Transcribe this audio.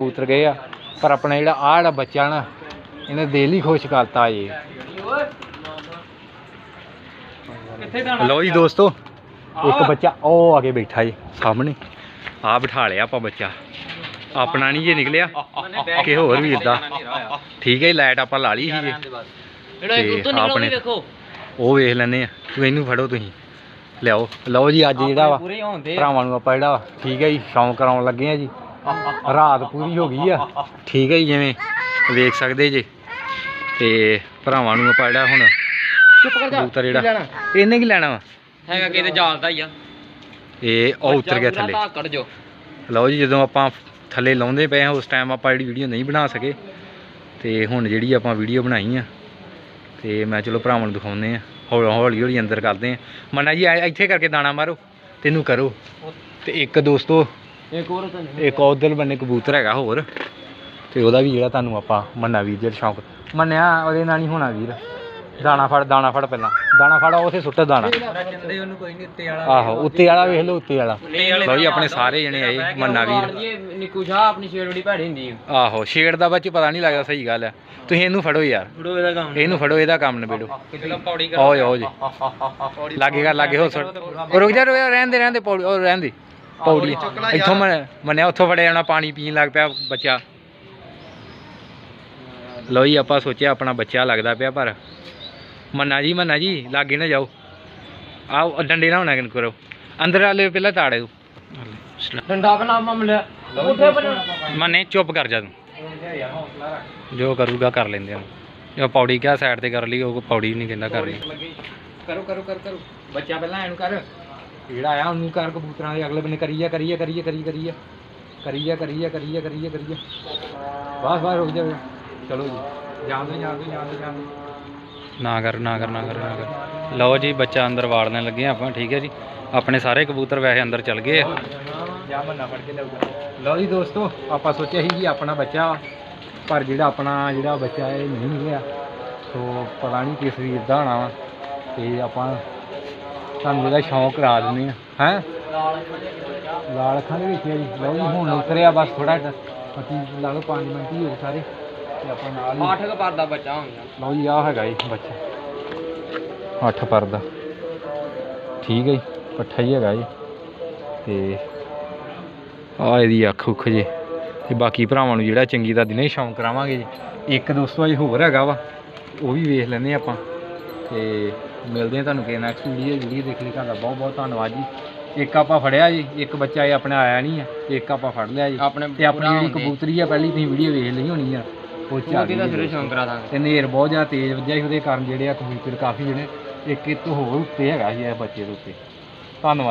ਕਬੂਤਰ ਗਏ ਆ ਪਰ ਆਪਣਾ ਜਿਹੜਾ ਆਹ ਜਿਹੜਾ ਬੱਚਾ ਨਾ ਇਹਨੇ ਦਿਲ ਹੀ ਖੁਸ਼ ਕਰਤਾ ਜੀ। ਲਓ ਜੀ ਦੋਸਤੋ ਇੱਕ ਬੱਚਾ ਉਹ ਆ ਕੇ ਬੈਠਾ ਜੀ ਸਾਹਮਣੇ। ਆ ਬਿਠਾ ਲਿਆ ਆਪਾਂ ਬੱਚਾ। ਆਪਣਾ ਨਹੀਂ ਜੇ ਨਿਕਲਿਆ ਕਿ ਹੋਰ ਵੀਰ ਦਾ ਠੀਕ ਹੈ ਜੀ ਲਾਈਟ ਆਪਾਂ ਲਾ ਲਈ ਸੀ ਜੀ। ਜਿਹੜਾ ਇੱਕ ਉੱਤੋਂ ਵੇਖੋ। ਉਹ ਵੇਖ ਲੈਨੇ ਆ। ਤੂੰ ਇਹਨੂੰ ਫੜੋ ਤੁਸੀਂ। ਲਿਆਓ। ਲਓ ਜੀ ਅੱਜ ਜਿਹੜਾ ਵਾ ਭਰਾਵਾਂ ਨੂੰ ਆਪਾਂ ਜਿਹੜਾ ਠੀਕ ਹੈ ਜੀ ਸ਼ੌਂਕ ਕਰਾਉਣ ਲੱਗੇ ਆ ਜੀ। ਰਾਤ ਪੂਰੀ ਹੋ ਗਈ ਆ। ਠੀਕ ਹੈ ਜੀ ਜਿਵੇਂ ਵੇਖ ਸਕਦੇ ਜੇ। ਤੇ ਭਰਾਵਾਂ ਨੂੰ ਆਪਾਂ ਜਿਹੜਾ ਹੁਣ ਚੁੱਪ ਕਰ ਕਬੂਤਰ ਜਿਹੜਾ ਇਹਨੇ ਕੀ ਲੈਣਾ ਵਾ? ਹੈਗਾ ਕਿਤੇ ਜਾਲਦਾ ਹੀ ਆ। ਇਹ ਉਹ ਉਤਰ ਗਿਆ ਥੱਲੇ। ਕੱਢ ਜੋ। ਲਓ ਜੀ ਜਦੋਂ ਆਪਾਂ ਥੱਲੇ ਲਾਉਂਦੇ ਪਏ ਆ ਉਸ ਟਾਈਮ ਆਪਾਂ ਜਿਹੜੀ ਵੀਡੀਓ ਨਹੀਂ ਬਣਾ ਸਕੇ। ਤੇ ਹੁਣ ਜਿਹੜੀ ਆਪਾਂ ਵੀਡੀਓ ਬਣਾਈ ਆ ਤੇ ਮੈਂ ਚਲੋ ਭਰਾਵਾਂ ਨੂੰ ਦਿਖਾਉਂਦੇ ਆ। ਹੌਲੀ ਹੌਲੀ ਹੌਲੀ ਅੰਦਰ ਕਰਦੇ ਆ। ਮਨਾ ਜੀ ਇੱਥੇ ਕਰਕੇ ਦਾਣਾ ਮਾਰੋ। ਤੈਨੂੰ ਕਰੋ। ਤੇ ਇੱਕ ਦੋਸਤੋ ਇੱਕ ਹੋਰ ਤਾਂ ਨਹੀਂ ਇੱਕ ਉਧਰ ਬੰਨੇ ਕਬੂਤਰ ਹੈਗਾ ਹੋਰ। ਤੇ ਉਹਦਾ ਵੀ ਜਿਹੜਾ ਤੁਹਾਨੂੰ ਆਪਾਂ ਮੰਨਾ ਵੀਰ ਜਿਹੜਾ ਸ਼ੌਂਕ। ਮੰਨਿਆ ਉਹਦੇ ਨਾਲ ਨਹੀਂ ਹੋਣਾ ਵੀਰ। ਦਾਣਾ ਫੜ ਦਾਣਾ ਫੜ ਪਹਿਲਾਂ। ਦਾਣਾ ਫੜ ਉਥੇ ਸੁੱਟ ਦਾਣਾ। ਚੰਦੇ ਉਹਨੂੰ ਕੋਈ ਨਹੀਂ ਉੱਤੇ ਵਾਲਾ ਆਹੋ ਉੱਤੇ ਵਾਲਾ ਵੇਖ ਲਓ ਉੱਤੇ ਵਾਲਾ। ਲਓ ਜੀ ਆਪਣੇ ਸਾਰੇ ਜਣੇ ਆਏ ਮੰਨਾ ਵੀਰ। ਨਿੱਕੂ ਸ਼ਾਹ ਆਪਣੀ ਸ਼ੇਰ ਬੜੀ ਭੈੜੀ ਹੁੰਦੀ ਹੈ ਆਹੋ ਛੇੜ ਦਾ ਬੱਚ ਪਤਾ ਨਹੀਂ ਲੱਗਦਾ ਸਹੀ ਗੱਲ ਆ। ਤੁਸੀਂ ਇਹਨੂੰ ਫੜੋ ਯਾਰ। ਫੜੋ ਇਹਦਾ ਕੰਮ। ਇਹਨੂੰ ਫੜੋ ਇਹਦਾ ਕੰਮ ਨਿਬੇੜੋ। ਓਏ ਓਏ ਜੀ। ਲਾਗੇ ਕਰ ਲਾਗੇ ਹੋ ਸੁੱਟ। ਰੁਕ ਜਾ ਰੁਕ ਜਾ ਰਹਿਣ ਦੇ ਰਹਿਣ ਦੇ ਪੌੜੀ ਉਹ ਰਹਿਣ ਦੇ। ਪੌੜੀ। ਇੱਥੋਂ ਮੰਨ- ਮੰਨਿਆ ਉੱਥੋਂ ਫੜਿਆ ਜਾਣਾ ਪਾਣੀ ਪੀਣ ਲੱਗ ਪਿਆ ਬੱਚਾ। ਜੀ ਆਪਾਂ ਸੋਚਿਆ ਆਪਣਾ ਬੱਚਾ ਲੱਗਦਾ ਪਿਆ ਪਰ ਮੰਨਾ ਜੀ ਮੰਨਾ ਜੀ ਲਾਗੇ ਨਾ ਜਾਓ। ਆਓ ਡੰਡੇ ਨਾ ਹੋਣਾ ਕਿਨ ਕਰੋ। ਅੰਦਰ ਵਾਲੇ ਪਹਿਲਾਂ ਤਾੜੇ ਤੂੰ ਡੰਡਾ ਬਣਾ ਮਮਲਿਆ ਉੱਥੇ ਬਣਾ ਮੰਨੇ ਚੁੱਪ ਕਰ ਜਾ ਤੂੰ। ਜੋ ਕਰੂਗਾ ਕਰ ਲੈਂਦੇ ਆ। ਜੋ ਪੌੜੀ ਕਿਆ ਸਾਈਡ ਤੇ ਕਰ ਲਈ ਉਹ ਪੌੜੀ ਨਹੀਂ ਕਹਿੰਦਾ ਕਰ ਲਈ ਕਰੋ ਕਰੋ ਕਰ ਕਰੋ। ਬੱਚਾ ਪਹਿਲਾਂ ਇਹਨੂੰ ਕਰ। ਜਿਹੜਾ ਆਇਆ ਉਹਨੂੰ ਕਰ ਕਬੂਤਰਾਂ ਦੇ ਅਗਲੇ ਬੰਨੇ ਕਰੀ ਜਾ ਕਰੀ ਜਾ ਕਰੀ ਜਾ ਕਰੀ ਕਰੀ ਜਾ ਕਰੀ ਜਾ ਕਰੀ ਜਾ ਕਰੀ ਜਾ ਕਰੀ ਜਾ ਕਰੀ ਜਾ ਬਸ ਬਸ ਰੁਕ ਜਾ। ਚਲੋ ਜੀ। ਜਾਣ ਦੋ ਜਾਣ ਦੋ ਜਾਣ ਦੋ ਜਾਣ ਦਿਓ। ਨਾ ਕਰ ਨਾ ਕਰ ਨਾ ਕਰ ਨਾ ਕਰ। ਲਓ ਜੀ ਬੱਚਾ ਅੰਦਰ ਵਾੜਨੇ ਲੱਗੇ ਆਪਾਂ ਠੀਕ ਹੈ ਜੀ। ਆਪਣੇ ਸਾਰੇ ਕਬੂਤਰ ਵੈਸੇ ਅੰਦਰ ਚਲ ਗਏ ਆ। ਜਾ ਮੰਨਾ ਫੜ ਕੇ ਲਿਆਊਗਾ। ਲਓ ਜੀ ਦੋਸਤੋ ਆਪਾਂ ਸੋਚਿਆ ਸੀ ਕਿ ਆਪਣਾ ਬੱਚਾ ਪਰ ਜਿਹੜਾ ਆਪਣਾ ਜਿਹੜਾ ਬੱਚਾ ਇਹ ਨਹੀਂ ਨਿਕਲਿਆ ਸੋ ਪਤਾ ਨਹੀਂ ਕਿਸ ਵੀਰ ਦਾ ਹੋਣਾ ਵਾ। ਤੇ ਆਪਾਂ ਤੁਹਾਨੂੰ ਜਿਹੜਾ ਸ਼ੌਂਕ ਕਰਾ ਦਿੰਦੇ ਆ। ਹੈ? ਲਾਲ ਅੱਖਾਂ ਦੇ ਵਿੱਚ ਹੈ ਜੀ। ਲਓ ਜੀ ਹੁਣ ਉਤਰਿਆ ਬਸ ਥੋੜਾ ਪਤੀ ਲਾ ਲਓ 5 ਮਿੰਟ ਹੀ ਹੋ ਸਾਰੇ। ਤੇ ਆਪਾਂ ਨਾਲ ਹੀ ਅੱਠ ਕ ਪਰ ਦਾ ਬੱਚਾ ਹੁੰਦਾ ਲਓ ਜੀ ਆ ਹੈਗਾ ਜੀ ਬੱਚਾ। ਅੱਠ ਪਰ ਦਾ ਠੀਕ ਹੈ ਜੀ ਪੱਠਾ ਹੀ ਹੈਗਾ ਜੀ। ਤੇ ਆ ਇਹਦੀ ਅੱਖ ਉੱਖ ਜੇ। ਤੇ ਬਾਕੀ ਭਰਾਵਾਂ ਨੂੰ ਜਿਹੜਾ ਚੰਗੀ ਦਾ ਦਿਨੇ ਸ਼ੌਂਕ ਕਰਾਵਾਂਗੇ ਜੀ। ਇੱਕ ਦੋਸਤੋ ਅਜੇ ਹੋਰ ਹੈਗਾ ਵਾ ਉਹ ਵੀ ਵੇਖ ਲੈਂਦੇ ਆਪਾਂ। ਤੇ ਮਿਲਦੇ ਆ ਤੁਹਾਨੂੰ ਕਿ ਨੈਕਸਟ ਵੀਡੀਓ ਵੀਡੀਓ ਦੇਖ ਲਈ ਤੁਹਾਡਾ ਬਹੁਤ ਬਹੁਤ ਧੰਨਵਾਦ ਜੀ। ਇੱਕ ਆਪਾਂ ਫੜਿਆ ਜੀ ਇੱਕ ਬੱਚਾ ਇਹ ਆਪਣੇ ਆਇਆ ਨਹੀਂ ਆ ਇੱਕ ਆਪਾਂ ਫੜ ਲਿਆ ਜੀ। ਆਪਣੇ ਤੇ ਆਪਣੀ ਜਿਹੜੀ। ਕਬੂਤਰੀ ਆ ਪਹਿਲੀ ਤੁਸੀਂ ਵੀਡੀਓ ਵੇਖ ਲਈ ਹੋਣੀ ਆ ਉਹ ਚ ਆ ਉਹਦੀ ਤਾਂ ਗਈ ਸਿਰੇ ਜੀ। ਸ਼ੌਂਕ ਕਰਾ ਦਾਂਗੇ। ਤੇ ਨੇਰ ਬਹੁਤ ਜ਼ਿਆਦਾ ਤੇਜ਼ ਵੱਜਿਆ ਸੀ ਉਹਦੇ ਕਾਰਨ ਜਿਹੜੇ ਆ ਕਬੂਤਰ ਕਾਫੀ ਜਿਹੜੇ ਇੱਕ ਇੱਕ ਤੋਂ ਹੋਰ ਉੱਤੇ ਹੈਗਾ ਸੀ ਇਹ ਬੱਚੇ ਦੇ ਉੱਤੇ। ਧੰਨਵਾਦ।